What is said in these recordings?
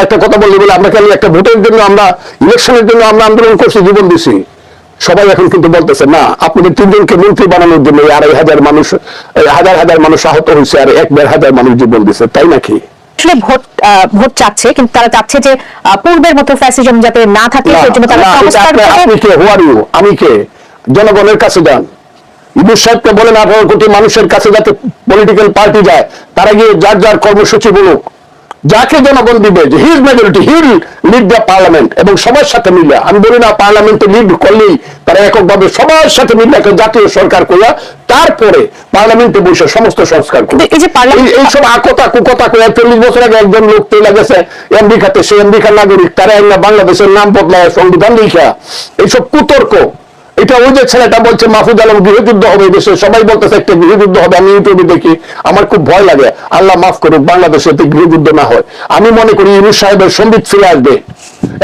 একটা কথা বললি বলে আমরা খালি একটা ভোটের জন্য আমরা ইলেকশনের জন্য আমরা আন্দোলন করছি জীবন দিছি? সবাই এখন কিন্তু বলতেছে না আপনাদের তিনজনকে মন্ত্রী বানানোর জন্য আড়াই হাজার মানুষ হাজার হাজার মানুষ আহত হয়েছে আর এক দেড় হাজার মানুষ জীবন দিছে তাই নাকি? আসলে ভোট ভোট চাচ্ছে কিন্তু তারা চাচ্ছে যে পূর্বের মতো ফ্যাসিজম যাতে না থাকে সেই জন্য তারা না, এটা সংস্কার আপনি- কে? হু ইউ আমি কে? জনগণের কাছে যান। ইদুর সাহেবকে বলেন আঠারো কোটি মানুষের কাছে যাতে পলিটিক্যাল পার্টি যায় তারা গিয়ে যার যার কর্মসূচি বলুক যাকে জনগণ দিবে যে his majority he'll lead the parliament এবং সবার সাথে মিলে আমি বলি না পার্লামেন্টে লিড করলেই তারা এককভাবে সবার সাথে মিলে একটা জাতীয় সরকার করিয়া তারপরে পার্লামেন্টে বসে সমস্ত সংস্কার করবে। এই এইসব আকতা কুকতা করে চল্লিশ বছর আগে একজন লোক চলে গেছে আমেরিকাতে সে আমেরিকার নাগরিক তারা বাংলাদেশের নাম বদলায় সংবিধান লিখা। এইসব কুতর্ক। এটা ওই যে ছেলেটা বলছে, মাহফুজ আলম গৃহযুদ্ধ হবে দেশে। সবাই বলতেছে, একটা গৃহযুদ্ধ হবে। আমি ইউটিউবে দেখি, আমার খুব ভয় লাগে। আল্লাহ মাফ করুক, বাংলাদেশে এতে গৃহযুদ্ধ না হয়। আমি মনে করি ইউনুস সাহেবের সম্বিত ফিরে আসবে।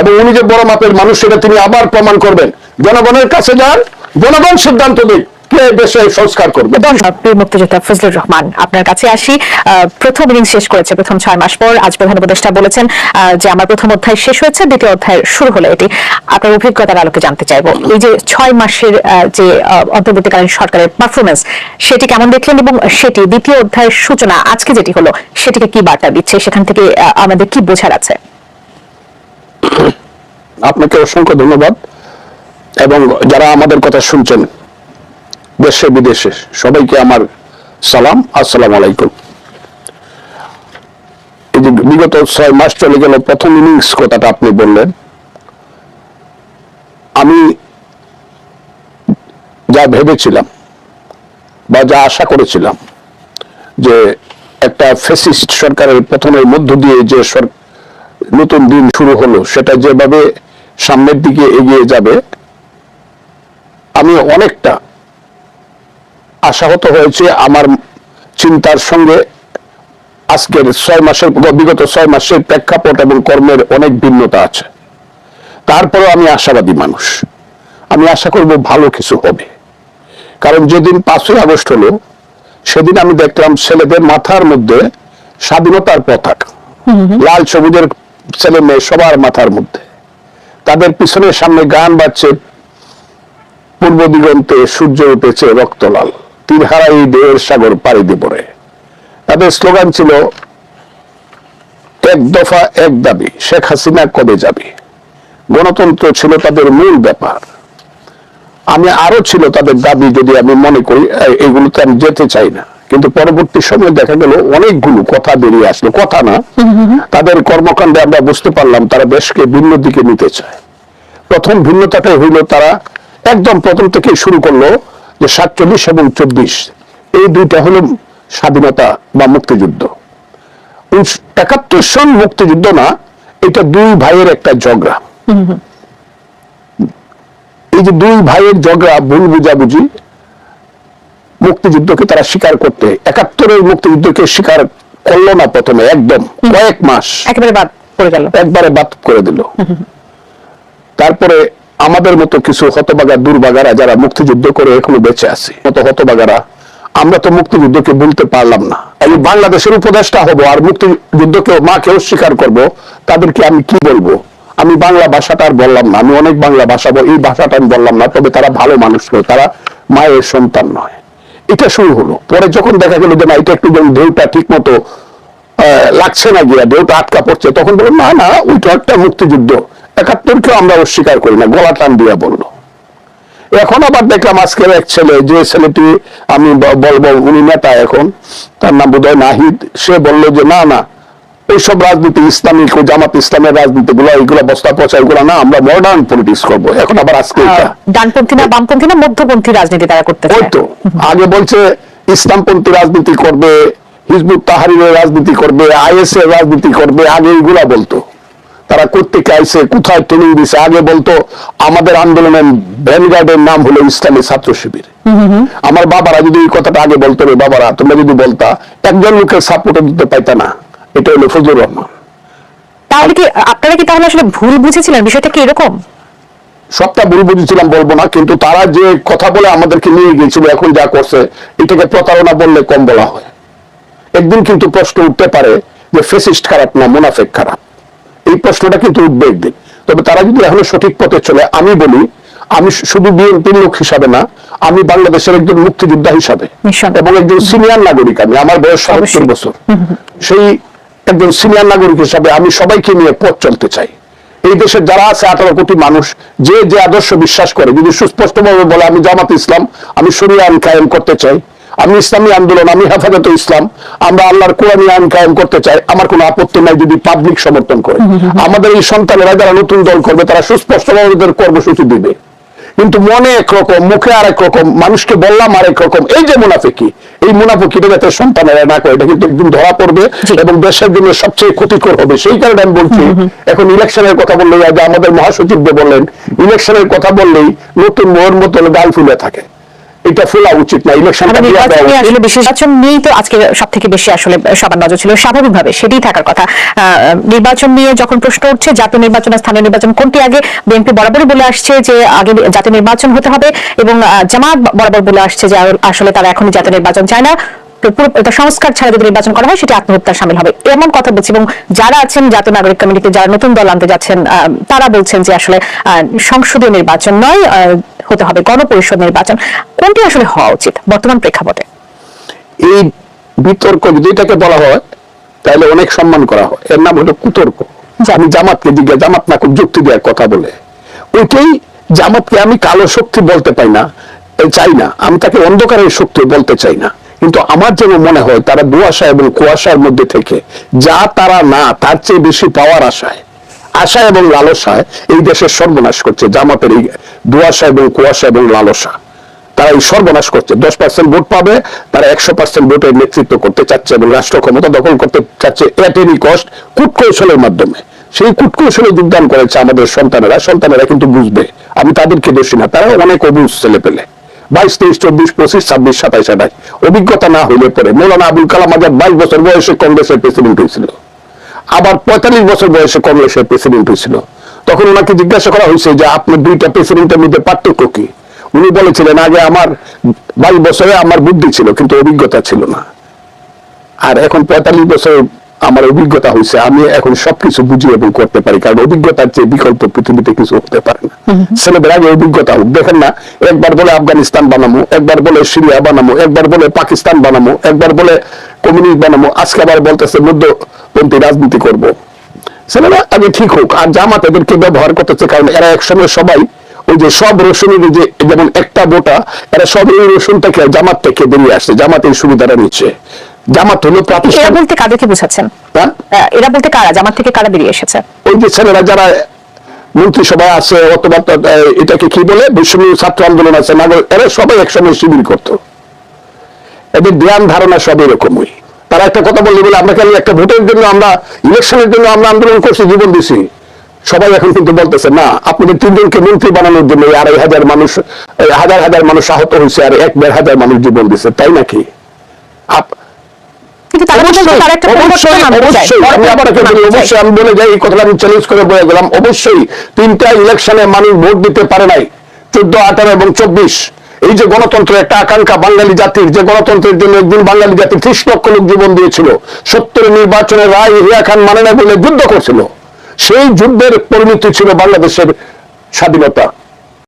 এবং উনি যে বড় মাপের মানুষ, সেটা তিনি আবার প্রমাণ করবেন। জনগণের কাছে যান, জনগণ সিদ্ধান্ত দিক দেশে সংস্কার করবে? প্রিয় মুক্তিযোদ্ধা ফজলুর রহমান। আপনার কাছে আসি প্রথম ইনিংস শেষ করেছে প্রথম ছয় মাস পর। আজ প্রধান উপদেষ্টা বলেছেন যে আমার প্রথম অধ্যায় শেষ হয়েছে দ্বিতীয় অধ্যায় শুরু হলো এটি। আপনার অভিজ্ঞতার আলোকে জানতে চাইব। এই যে ছয় মাসের যে অন্তর্বর্তীকালীন সরকারের পারফরমেন্স সেটি কেমন দেখলেন এবং সেটি দ্বিতীয় অধ্যায়ের সূচনা আজকে যেটি হলো সেটিকে কি বার্তা দিচ্ছে? সেখান থেকে আমাদের কি বোঝার আছে? আপনাকে অসংখ্য ধন্যবাদ। এবং যারা আমাদের কথা শুনছেন দেশে, বিদেশে। সবাইকে আমার সালাম, আসসালাম আলাইকুম। বিগত ছয় মাস চলে গেল, প্রথম ইনিংস কথাটা আপনি বললেন। আমি যা ভেবেছিলাম বা যা আশা করেছিলাম যে একটা ফেসিস্ট সরকারের প্রথমের মধ্য দিয়ে যে নতুন দিন শুরু হলো, সেটা যেভাবে সামনের দিকে এগিয়ে যাবে, আমি অনেকটা আশাহত হয়েছে আমার চিন্তার সঙ্গে আজকের ছয় মাসের বিগত ছয় মাসের প্রেক্ষাপট এবং কর্মের অনেক ভিন্নতা আছে। তারপরেও আমি আশাবাদী মানুষ। আমি আশা করব ভালো কিছু হবে। কারণ যেদিন পাঁচই আগস্ট হলো সেদিন আমি দেখলাম ছেলেদের মাথার মধ্যে স্বাধীনতার পতাকা। লাল সবুজের ছেলে মেয়ে সবার মাথার মধ্যে। তাদের পিছনে সামনে গান বাজছে পূর্ব দিগন্তে সূর্য উঠেছে রক্তলাল। তীর হারাই দেহের সাগর পাড়ি। দেবরে তাদের স্লোগান ছিল, এক দফা, এক দাবি, শেখ হাসিনা কবে যাবে? গণতন্ত্র ছিল তাদের মূল ব্যাপার। আমি আরও ছিল তাদের দাবি যদি আমি মনে করি এগুলোতে আমি যেতে চাই না। কিন্তু পরবর্তী সময়ে দেখা গেল অনেকগুলো কথা বেরিয়ে আসলো। কথা না, তাদের কর্মকাণ্ডে আমরা বুঝতে পারলাম তারা দেশকে ভিন্ন দিকে নিতে চায়। প্রথম ভিন্নতাটাই হইল তারা একদম প্রথম থেকে শুরু করল যে সাতচল্লিশ এবং চব্বিশ এই দুইটা হলো স্বাধীনতা বা মুক্তিযুদ্ধ। একাত্তর সন মুক্তিযুদ্ধ না এটা দুই ভাইয়ের একটা ঝগড়া। এই যে দুই ভাইয়ের ঝগড়া ভুল বুঝাবুঝি মুক্তিযুদ্ধকে তারা স্বীকার করতে একাত্তরের মুক্তিযুদ্ধকে স্বীকার করল না প্রথমে একদম কয়েক মাস। একেবারে বাদ পড়ে গেল। একবারে বাদ করে দিল। তারপরে আমাদের মতো কিছু হতবাগা দুর্বাগারা যারা মুক্তিযুদ্ধ করে এখনও বেঁচে আছে, মতো হতবাগারা, আমরা তো মুক্তিযুদ্ধকে বলতে পারলাম না। আমি বাংলাদেশের উপদেষ্টা হব আর মুক্তিযুদ্ধকে মাকে অস্বীকার করব, তাদেরকে আমি কি বলব? আমি বাংলা ভাষাটা আর বললাম না, আমি অনেক বাংলা ভাষা এই ভাষাটা আমি বললাম না, তবে তারা ভালো মানুষ নয়, তারা মায়ের সন্তান নয়। এটা শুরু হলো। পরে যখন দেখা গেল যে না, এটা একটু যেন ঢেউটা ঠিক মতো লাগছে না গিয়া, ঢেউটা আটকা পড়ছে, তখন বলল না না, ওইটা একটা মুক্তিযুদ্ধ। একাত্তরকেও আমরা অস্বীকার করি না গলা টান দিয়া বলল। এখন আবার দেখলাম আজকের এক ছেলে যে ছেলেটি আমি বলব উনি নেতা এখন তার নাম বোধহয় নাহিদ সে বলল যে না না এইসব রাজনীতি ইসলামিক ও জামাত ইসলামের রাজনীতি গুলো এইগুলো বস্তা পচা এগুলো না আমরা মডার্ন পলিটিক্স করব। এখন আবার আজকে ডানপন্থী না বামপন্থী না মধ্যপন্থী রাজনীতি তারা করতে ওই তো। আগে বলছে ইসলামপন্থী রাজনীতি করবে হিজবুত তাহারিরের রাজনীতি করবে আইএস এর রাজনীতি করবে আগে এগুলা বলতো। তারা কোথেকে আইসে কোথায় ট্রেনিং দিছে? আগে বলতো আমাদের আন্দোলনের ভ্যানগার্ডের নাম হলো ইসলামী ছাত্র শিবির। আমার বাবারা যদি এই কথাটা আগে বলতো রে বাবারা তোমরা যদি বলতা একজন লোকের সাপোর্টে দিতে পাইতা না। এটা হলো ফজলুর রহমান। তাহলে কি আপনারা কি তাহলে আসলে ভুল বুঝেছিলেন? বিষয়টা কি এরকম? সবটা ভুল বুঝেছিলাম বলব না কিন্তু তারা যে কথা বলে আমাদেরকে নিয়ে গিয়েছিল এখন যা করছে এটাকে প্রতারণা বললে কম বলা হয়। একদিন কিন্তু প্রশ্ন উঠতে পারে যে ফেসিস্ট খারাপ না মুনাফেক খারাপ। এই প্রশ্নটা কিন্তু উদ্বেগ দিন তবে তারা যদি এখনও সঠিক পথে চলে আমি বলি আমি শুধু বিএনপির লোক হিসাবে না আমি বাংলাদেশের একজন মুক্তিযোদ্ধা হিসাবে এবং একজন সিনিয়র নাগরিক আমি আমার বয়স সত্তর বছর। সেই একজন সিনিয়র নাগরিক হিসাবে আমি সবাইকে নিয়ে পথ চলতে চাই। এই দেশে যারা আছে আঠারো কোটি মানুষ যে যে আদর্শ বিশ্বাস করে যদি সুস্পষ্টভাবে বলে আমি জামাত ইসলাম আমি শরিয়া আইন কায়েম করতে চাই আমি ইসলামী আন্দোলন আমি হেফাজত ইসলাম আমরা আল্লাহর কোরআনী আইন কায়েম করতে চাই আমার কোনো আপত্তি নাই যদি পাবলিক সমর্থন করে। আমাদের এই সন্তানেরা যারা নতুন দল করবে তারা সুস্পষ্টভাবে ওদের কর্মসূচি দিবে। কিন্তু মনে একরকম মুখে আরেক রকম মানুষকে বললাম আরেক রকম এই যে মুনাফিকি এই মুনাফিকিটা যাতে সন্তানেরা না করে এটা কিন্তু একদিন ধরা পড়বে এবং দেশের জন্য সবচেয়ে ক্ষতিকর হবে। সেই কারণে আমি বলছি এখন ইলেকশনের কথা বললে যে আমাদের মহাসচিব যে বললেন ইলেকশনের কথা বললেই নতুন মোহর মতন গাল ফুলে থাকে। এটা ফোলা উচিত না ইলেকশনটা উচিত। আসলে বিশেষ নির্বাচন নিয়েই তো আজকে সব থেকে বেশি আসলে সবার নজর ছিল স্বাভাবিকভাবে সেটাই থাকার কথা। নির্বাচন নিয়ে যখন প্রশ্ন উঠছে জাতীয় নির্বাচন আর স্থানীয় নির্বাচন কোনটি আগে বিএনপি বরাবরই বলে আসছে যে আগে জাতীয় নির্বাচন হতে হবে এবং জামাত বরাবর বলে আসছে যে আসলে তারা এখনই জাতীয় নির্বাচন চায় না। এটা সংস্কার ছাড়া যদি নির্বাচন করা হয় সেটা আত্মহত্যা সামিল হবে। এমন কথা বলছি এবং যারা আছেন জাতীয় নাগরিক কমিটিতে যারা নতুন দল আনতে যাচ্ছেন আহ, তারা বলছেন যে আসলে আহ, সংসদীয় নির্বাচন নয় আহ, হতে হবে গণপরিষদ নির্বাচন। কোনটি আসলে হওয়া উচিত? বর্তমান প্রেক্ষাপটে। এই বিতর্ক যদি এটাকে বলা হয় তাহলে অনেক সম্মান করা হয়। এর নাম হলো কুতর্ক। আমি জামাতকে জিজ্ঞাসা জামাত না খুব যুক্তি দেওয়ার কথা বলে। ওইটাই জামাতকে আমি কালো শক্তি বলতে পাই না চাই না। আমি তাকে অন্ধকারের শক্তি বলতে চাই না। কিন্তু আমার যেন মনে হয় তারা দুয়াশা এবং কুয়াশার মধ্যে থেকে যা তারা না তার চেয়ে বেশি পাওয়ার আশায়। আশা এবং লালসায় এই দেশের সর্বনাশ করছে, জামাতের এই দুয়াশা এবং কুয়াশা এবং লালসা। তারা এই সর্বনাশ করছে। দশ পার্সেন্ট ভোট পাবে, তারা একশো পার্সেন্ট ভোটের নেতৃত্ব করতে চাচ্ছে এবং রাষ্ট্র ক্ষমতা দখল করতে চাচ্ছে এট এনি কস্ট কূটকৌশলের মাধ্যমে। সেই কূটকৌশলে যোগদান করেছে আমাদের সন্তানেরা। সন্তানেরা কিন্তু বুঝবে, আমি তাদেরকে দোষী না তারা অনেক অবুঝ ছেলে পেলে। বাইশ, তেইশ, চব্বিশ, পঁচিশ, ছাব্বিশ, সাতাইশ আঠাশ অভিজ্ঞতা না হইলে পরে মৌলানা আবুল কালাম আজাদ বাইশ বছর বয়সে কংগ্রেসের প্রেসিডেন্ট হয়েছিল। আবার পঁয়তাল্লিশ বছর বয়সে কংগ্রেসের প্রেসিডেন্ট হয়েছিল। তখন ওনাকে জিজ্ঞাসা করা হয়েছে যে আপনি দুইটা প্রেসিডেন্টের মধ্যে পার্থক্য কি? উনি বলেছিলেন, আগে আমার বাইশ বছরে আমার বুদ্ধি ছিল, কিন্তু অভিজ্ঞতা ছিল না। আর এখন পঁয়তাল্লিশ বছর আমার অভিজ্ঞতা হয়েছে আমি এখন সবকিছু বুঝি এবং করতে পারি কারণ অভিজ্ঞতার চেয়ে বিকল্প পৃথিবীতে কিছু হতে পারে না। ছেলেদের আগে অভিজ্ঞতা হোক দেখেন না একবার বলে আফগানিস্তান বানামো একবার বলে সিরিয়া বানামো একবার বলে পাকিস্তান বানামো একবার বলে কমিউনিস্ট বানামো আজকে আবার বলতেছে মধ্যপন্থী রাজনীতি করব। ছেলেরা আগে ঠিক হোক আর জামাত এদেরকে ব্যবহার করতেছে কারণ এরা একসময় সবাই ওই যে সব রসুনের যে যেমন একটা বোটা এরা সব এই রসুনটাকে জামাত থেকে বেরিয়ে আসছে জামাতের সুবিধাটা নিচ্ছে। জামাত হলো এরা বলতে কাদেরকে বোঝাচ্ছেন? হ্যাঁ? এরা বলতে কারা? জামাত থেকে কারা বেরিয়ে এসেছে? ওই যে ছেলেরা যারা মন্ত্রিসভায় আছে অথবা এটাকে কি বলে? বৈষম্য ছাত্র আন্দোলন আছে নাগর এরা সবাই একসময় শিবির করতো। এদের ধ্যান ধারণা সব এরকমই। তারা একটা কথা বললে বলে আমরা কেন একটা ভোটের জন্য আমরা ইলেকশনের জন্য আমরা আন্দোলন করছি জীবন দিছি? সবাই এখন কিন্তু বলতেছে না আপনাদের তিনজনকে মন্ত্রী বানানোর জন্য আড়াই হাজার মানুষ হাজার হাজার মানুষ আহত হয়েছে আর এক দেড় হাজার মানুষ জীবন দিছে। তাই নাকি? কিন্তু তারা বলছে একটা অবশ্যই পরিবর্তন আনতে চায়। অবশ্যই। আমি আবার একটা বলি, অবশ্যই আমি বলে যাই এই কথাটা আমি চ্যালেঞ্জ করে বলে গেলাম। অবশ্যই তিনটা ইলেকশনে মানুষ ভোট দিতে পারে নাই। চোদ্দ আঠারো এবং চব্বিশ। এই যে গণতন্ত্রের একটা আকাঙ্ক্ষা বাঙালি জাতির যে গণতন্ত্রের জন্য একদিন বাঙালি জাতি ত্রিশ লক্ষ লোক জীবন দিয়েছিল সত্তরের নির্বাচনের রায় ইহিয়া খান মানে না বলে যুদ্ধ করছিল। সেই যুদ্ধের পরিণতি ছিল বাংলাদেশের স্বাধীনতা।